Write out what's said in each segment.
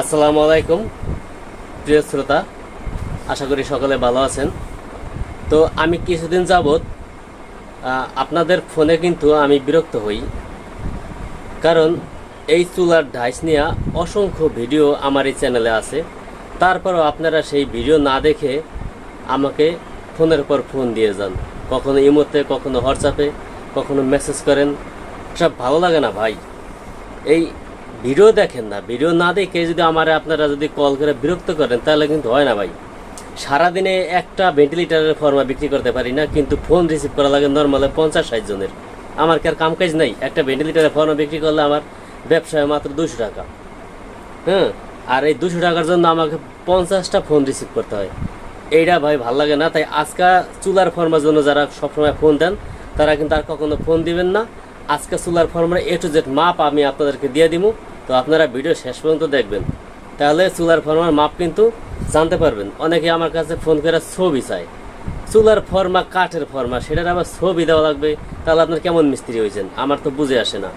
আসসালামু আলাইকুম, প্রিয় শ্রোতা। আশা করি সকলে ভালো আছেন। তো আমি কিছুদিন যাবৎ আপনাদের ফোনে কিন্তু আমি বিরক্ত হই। কারণ এই চুলার ঢাইস নিয়ে অসংখ্য ভিডিও আমার এই চ্যানেলে আছে। তারপরও আপনারা সেই ভিডিও না দেখে আমাকে ফোনের পর ফোন দিয়ে যান। কখনো ইমোতে, কখনো হোয়াটসঅ্যাপে, কখনো মেসেজ করেন। সব ভালো লাগে না ভাই। এই ভিডিও দেখেন না, ভিডিও না দেখে যদি আমার আপনারা যদি কল করে বিরক্ত করেন, তাহলে কিন্তু হয় না ভাই। সারাদিনে একটা ভেন্টিলেটারের ফর্মা বিক্রি করতে পারি না, কিন্তু ফোন রিসিভ করা লাগে নর্মালে পঞ্চাশ ষাট জনের। আমার কি আর কাম কাজ নাই? একটা ভেন্টিলেটারের ফর্মা বিক্রি করলে আমার ব্যবসায় মাত্র দুশো টাকা। হ্যাঁ আর এই দুশো টাকার জন্য আমাকে পঞ্চাশটা ফোন রিসিভ করতে হয়। এইটা ভাই ভালো লাগে না, তাই আজকা চুলার ফর্মার জন্য যারা সবসময় ফোন দেন, তারা কিন্তু আর কখনো ফোন দিবেন না। আজকে চুলার ফর্মার এ টু জেড মাপ আমি আপনাদেরকে দিয়ে দিব তো আপনারা ভিডিও শেষ পর্যন্ত দেখবেন। তাহলে চুলার ফর্মার মাপ কিন্তু জানতে পারবেন। অনেকে আমার কাছে ফোন করে ছবি চায়। চুলার ফর্মা কাঠের ফর্মা, সেটার আবার ছবি দেওয়া লাগবে। তাহলে আপনার কেমন মিস্ত্রি হয়েছেন? আমার তো বুঝে আসে না।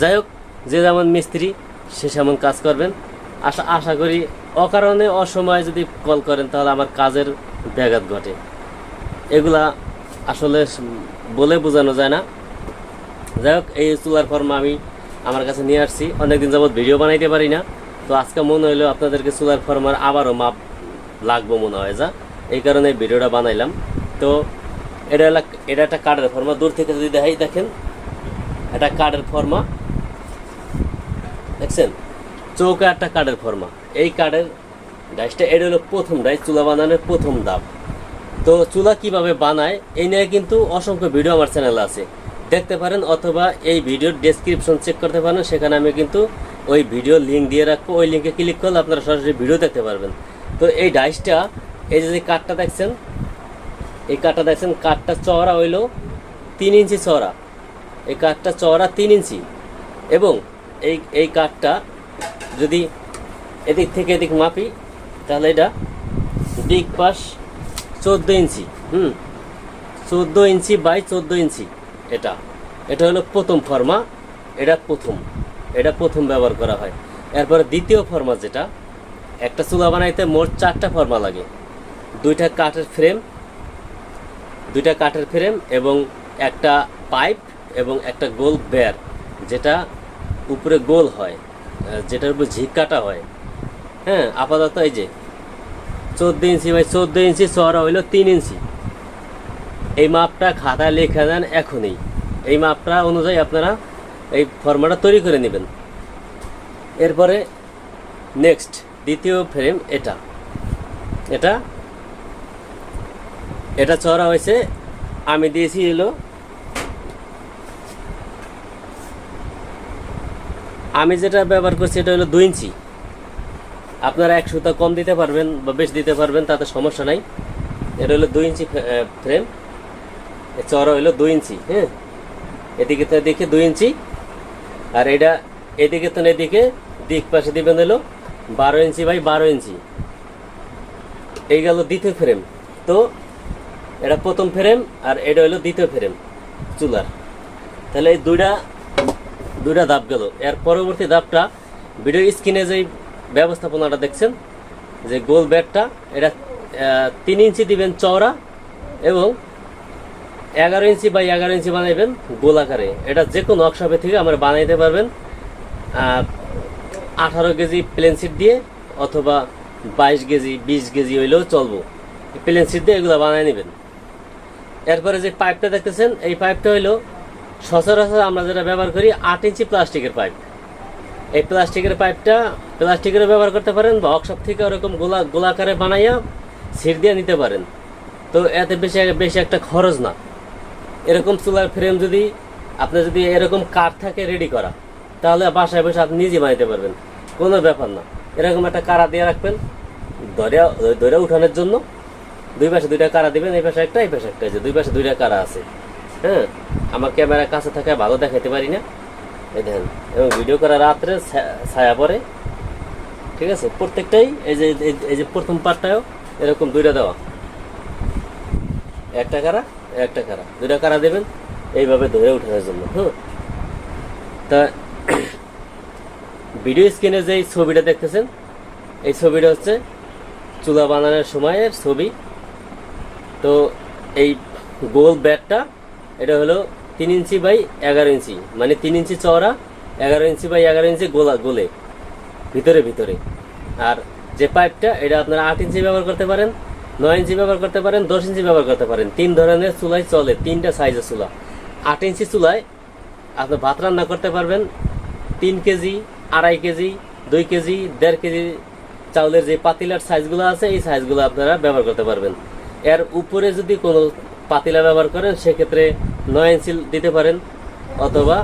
যাই হোক, যে যেমন মিস্ত্রি, সে সেমন কাজ করবেন। আশা আশা করি অকারণে অসময়ে যদি কল করেন, তাহলে আমার কাজের ব্যাঘাত ঘটে। এগুলা আসলে বলে বোঝানো যায় না। যাই হোক, এই চুলার ফর্মা আমি আমার কাছে নিয়ে আসছি। অনেকদিন যাবত ভিডিও বানাইতে পারি না। তো আজকে মনে হইল আপনাদেরকে চুলার ফর্মার আবারও মাপ লাগবো মনে হয়, যা? এই কারণে ভিডিওটা বানাইলাম। তো এটা এটা একটা কাঠের ফর্মা দূর থেকে যদি দেখাই, দেখেন, এটা কাঠের ফর্মা দেখছেন? চৌকা একটা কাঠের ফর্মা এই কাঠের ডাইসটা, এটা হলো প্রথম ডাইস, চুলা বানানোর প্রথম ধাপ। তো চুলা কীভাবে বানায়, এই নিয়ে কিন্তু অসংখ্য ভিডিও আমার চ্যানেলে আছে। দেখতে পারেন অথবা এই ভিডিওর ডেসক্রিপশন চেক করতে পারেন। সেখানে আমি কিন্তু ওই ভিডিও লিঙ্ক দিয়ে রাখব। ওই লিঙ্কে ক্লিক করলে আপনারা সরাসরি ভিডিও দেখতে পারবেন। তো এই ডাইসটা এই যে কাঠটা দেখছেন, এই কাঠটা দেখছেন, কাঠটা চওড়া হইল তিন ইঞ্চি চওড়া। এই কাঠটা চওড়া তিন ইঞ্চি। এবং এই এই কাঠটা যদি এদিক থেকে এদিক মাপি, তাহলে এটা দিক পাশ চোদ্দ ইঞ্চি। হুম, চোদ্দ ইঞ্চি বাই চোদ্দ ইঞ্চি। এটা। এটা হলো প্রথম ফর্মা, এটা প্রথম। এটা প্রথম ব্যবহার করা হয়। এরপরে দ্বিতীয় ফর্মা যেটা, একটা চুলা বানাইতে মোট চারটা ফর্মা লাগে। দুইটা কাঠের ফ্রেম, দুইটা কাঠের ফ্রেম এবং একটা পাইপ এবং একটা গোল বেয়ার, যেটা উপরে গোল হয় যেটার উপর ঝিক কাটা হয়। হ্যাঁ আপাতত এই যে, চোদ্দ ইঞ্চি বাই চোদ্দ ইঞ্চি চওড়া হইল তিন ইঞ্চি। এই মাপটা খাতায় লেখা দেন এখনই। এই মাপটা অনুযায়ী আপনারা এই ফর্মাটা তৈরি করে নেবেন। এরপরে নেক্সট দ্বিতীয় ফ্রেম এটা। এটা এটা চড়া হয়েছে, আমি দিয়েছি এলো আমি যেটা ব্যবহার করছি এটা হলো দুই ইঞ্চি। আপনারা এক সুতা কম দিতে পারবেন বা বেশ দিতে পারবেন, তাতে সমস্যা নাই। এটা হলো দুই ইঞ্চি ফ্রেম চড়া হইল দুই ইঞ্চি হ্যাঁ? এদিকে তো এদিকে দুই ইঞ্চি, আর এটা এদিকে তো এদিকে, দিক পাশে দিবেন হলো বারো ইঞ্চি বাই বারো ইঞ্চি। এই গেল দ্বিতীয় ফ্রেম তো এটা প্রথম ফ্রেম আর এটা হলো দ্বিতীয় ফ্রেম চুলার। তাহলে এই দুইটা দুইটা ধাপ গেল। এর পরবর্তী ধাপটা ভিডিও স্ক্রিনে যে ব্যবস্থাপনাটা দেখছেন, যে গোল ব্যাটটা, এটা তিন ইঞ্চি দিবেন চওড়া এবং এগারো ইঞ্চি বা এগারো ইঞ্চি বানাইবেন গোল আকারে এটা যে কোনো ওয়ার্কশপে থেকে আমরা বানাইতে পারবেন। আঠারো কেজি প্লেন সিট দিয়ে অথবা বাইশ কেজি, বিশ কেজি হইলেও চলবো। প্লেন সিট দিয়ে এগুলো বানাই নেবেন। এরপরে যে পাইপটা দেখতেছেন, এই পাইপটা হইল সচরাচর আমরা যেটা ব্যবহার করি আট ইঞ্চি প্লাস্টিকের পাইপ এই প্লাস্টিকের পাইপটা প্লাস্টিকেরও ব্যবহার করতে পারেন বা ওয়ার্কশপ থেকে ওরকম গোলা গোলাকারে বানাইয়া সিট দিয়ে নিতে পারেন। তো এতে বেশি বেশি একটা খরচ না। এরকম চুলার ফ্রেম যদি আপনি যদি এরকম কাঠ থাকে রেডি করা, তাহলে বাসায় বসে আপনি নিজে বানাইতে পারবেন। কোনো ব্যাপার না। এরকম একটা কারা দিয়ে রাখবেন, ধরে ধরে উঠানোর জন্য দুই পাশে দুইটা কারা দিবেন, এই পাশে একটা, এই পাশে একটা যে দুই পাশে দুইটা কারা আছে। হ্যাঁ? আমার ক্যামেরার কাছে থাকায় ভালো দেখাতে পারি না। এই দেখেন, এবং ভিডিও করা রাত্রে ছায়া পড়ে। ঠিক আছে? প্রত্যেকটাই এই যে, এই- এই যে প্রথম পার্টটাও এরকম দুইটা দেওয়া। একটা কারা একটা কারা? দুইটা কারা দেবেন? এইভাবে ধরে ওঠানোর জন্য, হুম? তা ভিডিও স্ক্রিনে যে ছবিটা দেখতেছেন, এই ছবিটা হচ্ছে চুলা বানানোর সময়ের ছবি। তো এই গোল ব্যাটটা, এটা হলো তিন ইঞ্চি বাই এগারো ইঞ্চি মানে তিন ইঞ্চি চওড়া, এগারো ইঞ্চি বাই এগারো ইঞ্চি গোলা, গোলে, ভিতরে ভিতরে। আর যে পাইপটা এটা আপনারা আট ইঞ্চি ব্যবহার করতে পারেন। নয় ইঞ্চি ব্যবহার করতে পারেন, দশ ইঞ্চি ব্যবহার করতে পারেন। তিন ধরনের চুলাই চলে, তিনটা সাইজের চুলা। আট ইঞ্চি চুলায় আপনি ভাত রান্না করতে পারবেন, তিন কেজি, আড়াই কেজি, দুই কেজি, দেড় কেজি চাউলের যে পাতিলার সাইজগুলো আছে, এই সাইজগুলো আপনারা ব্যবহার করতে পারবেন। এর উপরে যদি কোনো পাতিলা ব্যবহার করেন, সেক্ষেত্রে নয় ইঞ্চি দিতে পারেন অথবা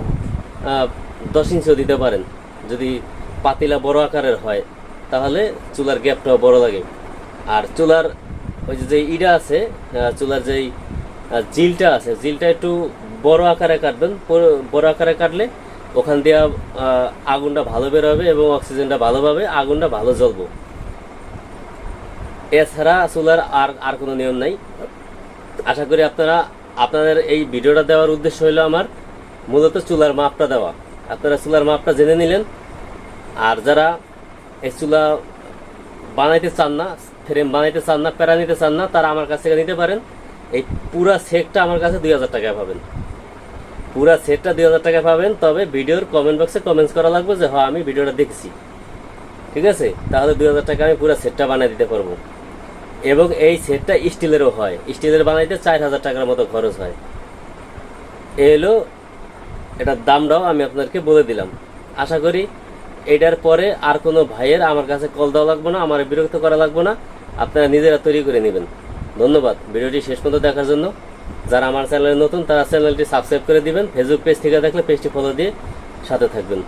দশ ইঞ্চিও দিতে পারেন। যদি পাতিলা বড় আকারের হয়, তাহলে চুলার গ্যাপটাও বড় লাগে। আর চুলার ওই যে ইটা আছে চুলার যেই জিলটা আছে, জিলটা একটু বড় আকারে কাটবেন বড়- আকারে কাটলে ওখান দিয়ে আগুনটা ভালো বের হবে এবং অক্সিজেনটা ভালো পাবে, আগুনটা ভালো জ্বলবো। এছাড়া চুলার আর আর কোনো নিয়ম নাই। আশা করি আপনারা, আপনাদের এই ভিডিওটা দেওয়ার উদ্দেশ্য হলো আমার, মূলত চুলার মাপটা দেওয়া। আপনারা চুলার মাপটা জেনে নিলেন। আর যারা এই চুলা বানাইতে চান না ফ্রেম বানাইতে চান না, প্যারা নিতে চান না, তারা আমার কাছ থেকে নিতে পারেন। এই পুরা সেটটা আমার কাছে দুই হাজার টাকায় পাবেন। পুরা সেটটা দুই হাজার টাকায় পাবেন, তবে ভিডিওর কমেন্ট বক্সে কমেন্টস করা লাগবে যে হ্যাঁ আমি ভিডিওটা দেখছি। ঠিক আছে? তাহলে দুই হাজার টাকা আমি পুরো সেটটা বানিয়ে দিতে পারব। এবং এই সেটটা স্টিলেরও হয়। স্টিলের বানাইতে চার হাজার টাকার মতো খরচ হয়। এ হলো, এটার দামটাও আমি আপনাদেরকে বলে দিলাম। আশা করি এটার পরে আর কোনো ভাইয়ের আমার কাছে কল দেওয়া লাগবে না, আমার বিরক্ত করা লাগবে না। আপনারা নিজেরা তৈরি করে নেবেন। ধন্যবাদ। ভিডিওটি শেষ পর্যন্ত দেখার জন্য। যারা আমার চ্যানেলে নতুন, তারা চ্যানেলটি সাবস্ক্রাইব করে দিবেন। ফেসবুক পেজ থেকে দেখলে পেজটি ফলো দিয়ে সাথে থাকবেন।